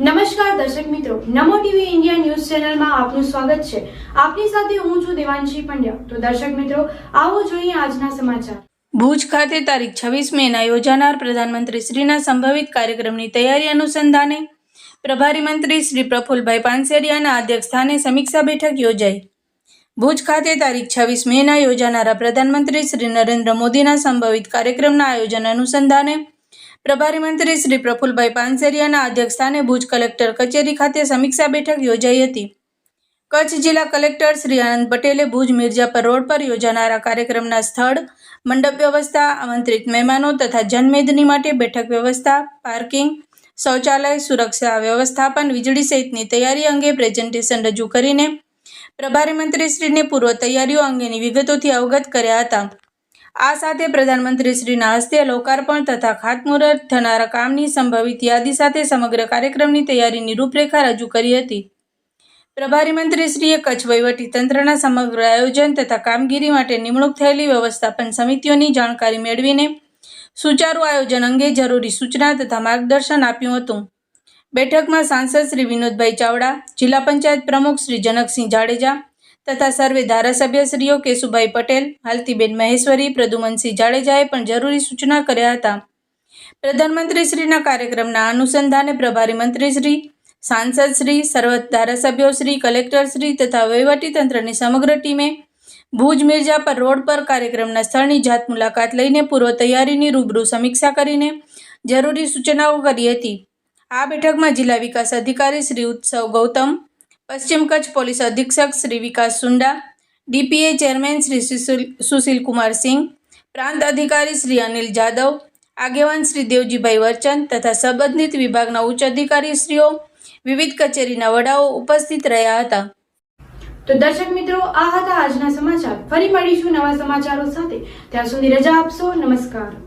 નમસ્કાર દર્શક મિત્રો, નમો ટીવી ઇન્ડિયા ન્યૂઝ ચેનલમાં આપનું સ્વાગત છે. આપની સાથે હું છું દેવાંશી પંડ્યા. તો દર્શક મિત્રો, આવો જોઈએ આજના સમાચાર. ભુજ ખાતે તારીખ છવ્વીસ મેના યોજાનાર પ્રધાનમંત્રી શ્રીના સંભવિત કાર્યક્રમની તૈયારી અનુસંધાને પ્રભારી મંત્રી શ્રી પ્રફુલભાઈ પાનસેરિયાના અધ્યક્ષસ્થાને સમીક્ષા બેઠક યોજાઈ. ભુજ ખાતે તારીખ છવ્વીસ મેના યોજાનારા પ્રધાનમંત્રી શ્રી નરેન્દ્ર મોદીના સંભવિત કાર્યક્રમના આયોજન અનુસંધાને પ્રભારી મંત્રી શ્રી પ્રફુલભાઈ પાનસેરિયાના અધ્યક્ષસ્થાને ભુજ કલેક્ટર કચેરી ખાતે સમીક્ષા બેઠક યોજાઈ હતી. કચ્છ જિલ્લા કલેક્ટર શ્રી આનંદ પટેલે ભુજ મિર્જાપર રોડ પર યોજાનારા કાર્યક્રમના સ્થળ, મંડપ વ્યવસ્થા, આમંત્રિત મહેમાનો તથા જનમેદની માટે બેઠક વ્યવસ્થા, પાર્કિંગ, શૌચાલય, સુરક્ષા વ્યવસ્થાપન, વીજળી સહિતની તૈયારી અંગે પ્રેઝન્ટેશન રજૂ કરીને પ્રભારી મંત્રીશ્રીને પૂર્વ તૈયારીઓ અંગેની વિગતોથી અવગત કર્યા હતા. આ સાથે પ્રધાનમંત્રીશ્રીના હસ્તે લોકાર્પણ તથા ખાતમુહૂર્ત થનારા કામની સંભવિત યાદી સાથે સમગ્ર કાર્યક્રમની તૈયારીની રૂપરેખા રજૂ કરી હતી. પ્રભારી મંત્રીશ્રીએ કચ્છ તંત્રના સમગ્ર આયોજન તથા કામગીરી માટે નિમણૂક થયેલી વ્યવસ્થાપન સમિતિઓની જાણકારી મેળવીને સુચારુ આયોજન અંગે જરૂરી સૂચના તથા માર્ગદર્શન આપ્યું હતું. બેઠકમાં સાંસદ શ્રી વિનોદભાઈ ચાવડા, જિલ્લા પંચાયત પ્રમુખ શ્રી જનકસિંહ જાડેજા તથા સર્વે ધારાસભ્યશ્રીઓ કેશુભાઈ પટેલ, હાલતીબેન મહેશ્વરી પ્રદુમનસિંહ જાડેજાએ પણ જરૂરી સૂચના કર્યા હતા. પ્રધાનમંત્રીશ્રીના કાર્યક્રમના અનુસંધાને પ્રભારી મંત્રીશ્રી, સાંસદશ્રી સર્વ ધારાસભ્યોશ્રી કલેક્ટરશ્રી તથા વહીવટીતંત્રની સમગ્ર ટીમે ભુજ મિર્જાપર રોડ પર કાર્યક્રમના સ્થળની જાત મુલાકાત લઈને પૂર્વ તૈયારીની રૂબરૂ સમીક્ષા કરીને જરૂરી સૂચનાઓ કરી હતી. આ બેઠકમાં જિલ્લા વિકાસ અધિકારી શ્રી ઉત્સવ ગૌતમ પશ્ચિમ કચ્છ પોલીસ અધિક્ષક શ્રી વિકાસ સુંડા, ડીપીએ ચેરમેન શ્રી સુશીલ કુમાર સિંહ, પ્રાંત અધિકારી શ્રી અનિલ જાદવ, આગેવાન શ્રી દેવજીભાઈ વર્ચન તથા સંબંધિત વિભાગના ઉચ્ચ અધિકારીશ્રીઓ, વિવિધ કચેરીના વડાઓ ઉપસ્થિત રહ્યા હતા. તો દર્શક મિત્રો, આ હતા આજના સમાચાર. ફરી મળીશું નવા સમાચારો સાથે. ત્યાં સુધી રજા આપશો. નમસ્કાર.